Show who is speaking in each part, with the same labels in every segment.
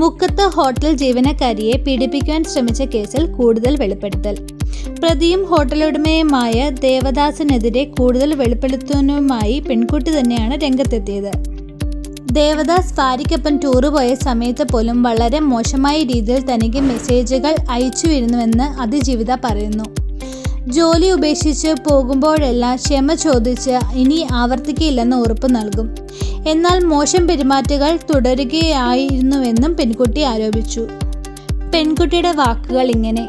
Speaker 1: മുക്കത്ത് ഹോട്ടൽ ജീവനക്കാരിയെ പീഡിപ്പിക്കുവാൻ ശ്രമിച്ച കേസിൽ കൂടുതൽ വെളിപ്പെടുത്തൽ. പ്രതിയും ഹോട്ടൽ ഉടമയുമായ ദേവദാസിനെതിരെ കൂടുതൽ വെളിപ്പെടുത്തുന്നതുമായി പെൺകുട്ടി തന്നെയാണ് രംഗത്തെത്തിയത്. ദേവദാസ് ഭാര്യയ്ക്കൊപ്പം ടൂറ് പോയ സമയത്ത് പോലും വളരെ മോശമായ രീതിയിൽ തനിക്ക് മെസ്സേജുകൾ അയച്ചുവരുന്നുവെന്ന് അതിജീവിത പറയുന്നു. ജോലി ഉപേക്ഷിച്ച് പോകുമ്പോഴെല്ലാം ക്ഷമ ചോദിച്ച് ഇനി ആവർത്തിക്കില്ലെന്ന് ഉറപ്പ് നൽകും. എന്നാൽ മോശം പെരുമാറ്റങ്ങൾ തുടരുകയായിരുന്നുവെന്നും പെൺകുട്ടി ആരോപിച്ചു. പെൺകുട്ടിയുടെ വാക്കുകൾ ഇങ്ങനെ.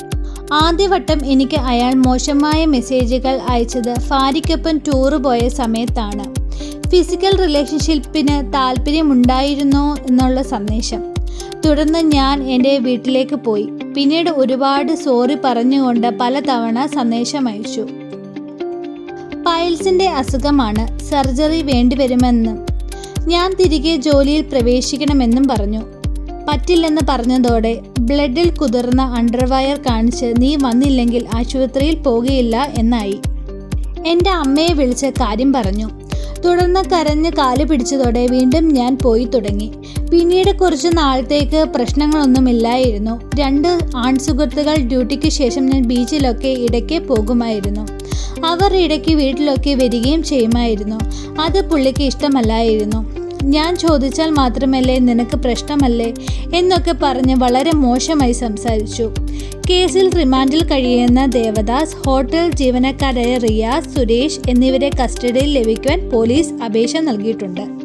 Speaker 1: ആദ്യവട്ടം എനിക്ക് അയാൾ മോശമായ മെസ്സേജുകൾ അയച്ചത് ഫാരിക്കൊപ്പം ടൂറ് പോയ സമയത്താണ്. ഫിസിക്കൽ റിലേഷൻഷിപ്പിന് താല്പര്യമുണ്ടായിരുന്നോ? എന്നുള്ള സന്ദേശം. തുടർന്ന് ഞാൻ എന്റെ വീട്ടിലേക്ക് പോയി. പിന്നീട് ഒരുപാട് സോറി പറഞ്ഞുകൊണ്ട് പലതവണ സന്ദേശം അയച്ചു. പൈൽസിന്റെ അസുഖമാണ് സർജറി വേണ്ടിവരുമെന്നും. ഞാൻ തിരികെ ജോലിയിൽ പ്രവേശിക്കണമെന്നും പറഞ്ഞു. പറ്റില്ലെന്ന് പറഞ്ഞതോടെ ബ്ലഡിൽ കുതിർന്ന അണ്ടർവയർ കാണിച്ച് നീ വന്നില്ലെങ്കിൽ ആശുപത്രിയിൽ പോകുകയില്ല എന്നായി. എന്റെ അമ്മയെ വിളിച്ച് കാര്യം പറഞ്ഞു. തുടർന്ന് കരഞ്ഞ് കാൽ പിടിച്ചതോടെ വീണ്ടും ഞാൻ പോയി തുടങ്ങി. പിന്നീട് കുറച്ച് നാളത്തേക്ക് പ്രശ്നങ്ങളൊന്നുമില്ലായിരുന്നു. രണ്ട് ആൺസുഹൃത്തുക്കൾ ഡ്യൂട്ടിക്ക് ശേഷം ഞാൻ ബീച്ചിലൊക്കെ ഇടയ്ക്ക് പോകുമായിരുന്നു. അവർ ഇടയ്ക്ക് വീട്ടിലൊക്കെ വരികയും ചെയ്യുമായിരുന്നു. അത് പുള്ളിക്ക് ഇഷ്ടമല്ലായിരുന്നു. ഞാൻ ചോദിച്ചാൽ മാത്രമല്ലേ നിനക്ക് പ്രശ്നമല്ലേ എന്നൊക്കെ പറഞ്ഞ് വളരെ മോശമായി സംസാരിച്ചു. കേസിൽ റിമാൻഡിൽ കഴിയുന്ന ദേവദാസ് ഹോട്ടൽ ജീവനക്കാരായ റിയാസ് സുരേഷ് എന്നിവരെ കസ്റ്റഡിയിൽ ലഭിക്കുവാൻ പോലീസ് അപേക്ഷ നൽകിയിട്ടുണ്ട്.